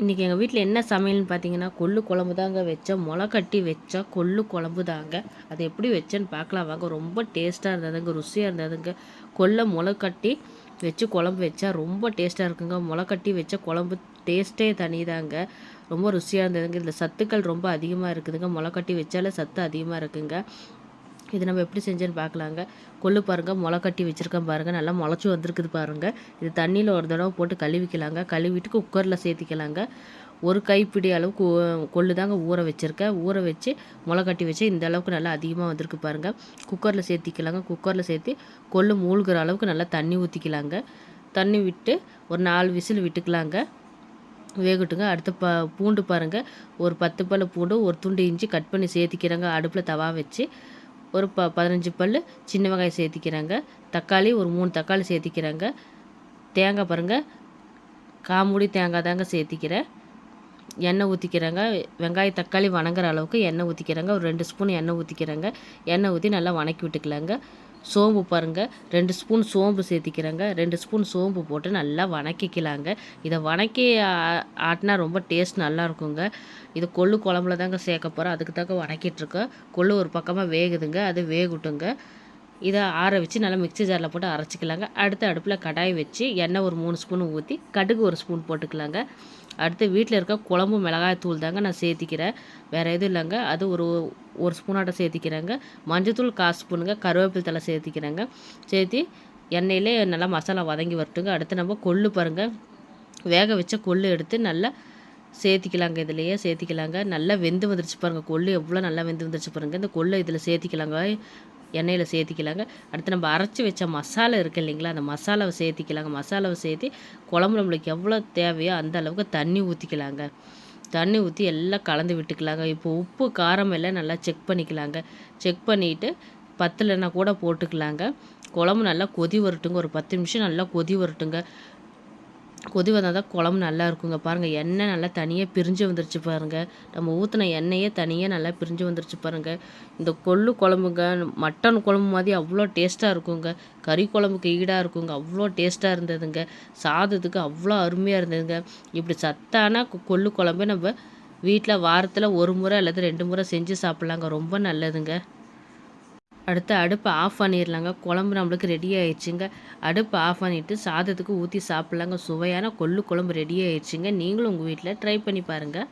இன்றைக்கி எங்கள் வீட்டில் என்ன சமையல்னு பார்த்தீங்கன்னா கொள்ளு குழம்பு தாங்க வச்சேன். முளை கட்டி வச்சா கொள்ளு குழம்பு தாங்க. அதை எப்படி வச்சேன்னு பார்க்கலாம் வாங்க. ரொம்ப டேஸ்ட்டாக இருந்ததுங்க ருசியாக இருந்ததுங்க. கொல்லை முளை கட்டி வச்சு குழம்பு வச்சா ரொம்ப டேஸ்ட்டாக இருக்குங்க. முளை கட்டி வச்ச குழம்பு டேஸ்ட்டே தனிதாங்க. ரொம்ப ருசியாக இருந்ததுங்க. இதில் சத்துக்கள் ரொம்ப அதிகமாக இருக்குதுங்க. முளை கட்டி வச்சாலே சத்து அதிகமாக இருக்குங்க. இது நம்ம எப்படி செஞ்சேன்னு பார்க்கலாங்க. கொள்ளு பாருங்கள் முளை கட்டி வச்சுருக்கேன் பாருங்கள் நல்லா முளைச்சி வந்திருக்குது பாருங்கள் இது தண்ணியில் ஒரு தடவை போட்டு கழுவிக்கலாங்க. கழுவிட்டு குக்கரில் சேர்த்திக்கலாங்க. ஒரு கைப்பிடி அளவுக்கு கொள்ளு தாங்க ஊற வச்சுருக்கேன். ஊற வச்சு முளை கட்டி வச்சு இந்த அளவுக்கு நல்லா அதிகமாக வந்திருக்கு பாருங்கள் குக்கரில் சேர்த்திக்கலாங்க. குக்கரில் சேர்த்து கொள்ளு மூழ்கிற அளவுக்கு நல்லா தண்ணி ஊற்றிக்கலாங்க தண்ணி விட்டு ஒரு நாலு விசில் விட்டுக்கலாங்க. வேகட்டுங்க. அடுத்து ப பூண்டு பாருங்கள் ஒரு பத்து பல் பூண்டு ஒரு துண்டு இஞ்சி கட் பண்ணி சேர்த்திக்கிறாங்க. அடுப்பில் தவா வச்சு ஒரு ப பதினஞ்சு பல் சின்ன வெங்காயம் சேர்த்திக்கிறாங்க. தக்காளி ஒரு மூணு தக்காளி சேர்த்திக்கிறாங்க. தேங்காய் பாருங்கள் காமுடி தேங்காய் தாங்க சேர்த்திக்கிறேன். எண்ணெய் ஊற்றிக்கிறாங்க வெங்காயம் தக்காளி வணங்குற அளவுக்கு எண்ணெய் ஊற்றிக்கிறாங்க ஒரு ரெண்டு ஸ்பூன் எண்ணெய் ஊற்றிக்கிறாங்க எண்ணெய் ஊற்றி நல்லா வணக்கி விட்டுக்கலாங்க. சோம்பு பாருங்கள் ரெண்டு ஸ்பூன் சோம்பு சேர்த்திக்கிறாங்க. ரெண்டு ஸ்பூன் சோம்பு போட்டு நல்லா வணக்கிக்கலாங்க. இதை வணக்கி ஆட்டினா ரொம்ப டேஸ்ட் நல்லா இருக்குங்க இது கொள்ளு குழம்புல தாங்க சேர்க்க போகிறோம் அதுக்கு தாங்க வணக்கிட்டுருக்கோம் கொள்ளு ஒரு பக்கமாக வேகுதுங்க. அது வேகட்டுங்க. இதை ஆற வச்சு நல்லா மிக்சி ஜாரில் போட்டு அரைச்சிக்கலாங்க. அடுத்து அடுப்பில் கடாய் வச்சு எண்ணெய் ஒரு மூணு ஸ்பூன் ஊற்றி கடுகு ஒரு ஸ்பூன் போட்டுக்கலாங்க. அடுத்து வீட்டில் இருக்க குழம்பு மிளகாய் தூள் தாங்க நான் சேர்த்திக்கிறேன். வேறு எதுவும் இல்லைங்க. அது ஒரு ஒரு ஸ்பூனாட்ட சேர்த்திக்கிறேங்க. மஞ்சத்தூள் காசு ஸ்பூனுங்க. கருவேப்பிலை தலை சேர்த்திக்கிறேங்க. சேர்த்தி எண்ணெயிலே நல்லா மசாலா வதங்கி வரட்டுங்க. அடுத்து நம்ம கொள்ளு பாருங்கள் வேக வச்ச கொள்ளு எடுத்து நல்லா சேர்த்திக்கலாங்க. இதுலேயே சேர்த்திக்கலாங்க. நல்லா வெந்து வந்துருச்சு பாருங்கள் கொள்ளு எவ்வளோ நல்லா வெந்து வந்துருச்சு பாருங்கள் இந்த கொள்ளு இதில் சேர்த்திக்கலாங்க. எண்ணெயில் சேர்த்திக்கலாங்க. அடுத்து நம்ம அரைச்சி வச்ச மசாலா இருக்குது இல்லைங்களா அந்த மசாலாவை சேர்த்திக்கலாங்க. மசாலாவை சேர்த்தி குழம்பு நம்மளுக்கு எவ்வளோ தேவையோ அந்த அளவுக்கு தண்ணி ஊற்றிக்கலாங்க தண்ணி ஊற்றி எல்லாம் கலந்து விட்டுக்கலாங்க. இப்போ உப்பு காரம் எல்லாம் நல்லா செக் பண்ணிக்கலாங்க. செக் பண்ணிவிட்டு பத்தலைன்னா கூட போட்டுக்கலாங்க. குழம்பு நல்லா கொதி வரட்டுங்க. ஒரு பத்து நிமிஷம் நல்லா கொதி வரட்டுங்க. கொதி வந்தால் தான் குழம்பு நல்லா இருக்குங்க. பாருங்கள் எண்ணெய் நல்லா தனியாக பிரிஞ்சு வந்துருச்சு பாருங்கள் நம்ம ஊற்றின எண்ணெயே தனியாக நல்லா பிரிஞ்சு வந்துருச்சு பாருங்கள் இந்த கொள்ளு குழம்புங்க மட்டன் குழம்பு மாதிரி அவ்வளோ டேஸ்ட்டாக இருக்குங்க. கறி குழம்புக்கு ஈடாக இருக்குங்க. அவ்வளோ டேஸ்ட்டாக இருந்ததுங்க. சாதத்துக்கு அவ்வளோ அருமையாக இருந்ததுங்க. இப்படி சத்தான கொள்ளு குழம்பு நம்ம வீட்டில் வாரத்தில் ஒரு முறை அல்லது ரெண்டு முறை செஞ்சு சாப்பிட்லாங்க. ரொம்ப நல்லதுங்க. அடுத்து அடுப்பை ஆஃப் பண்ணிடலாங்க. குழம்பு நம்மளுக்கு ரெடி ஆயிடுச்சுங்க. அடுப்பை ஆஃப் பண்ணிவிட்டு சாதத்துக்கு ஊற்றி சாப்பிட்லாங்க. சுவையான கொள்ளு குழம்பு ரெடி ஆயிடுச்சுங்க. நீங்களும் உங்கள் வீட்டில் ட்ரை பண்ணி பாருங்கள்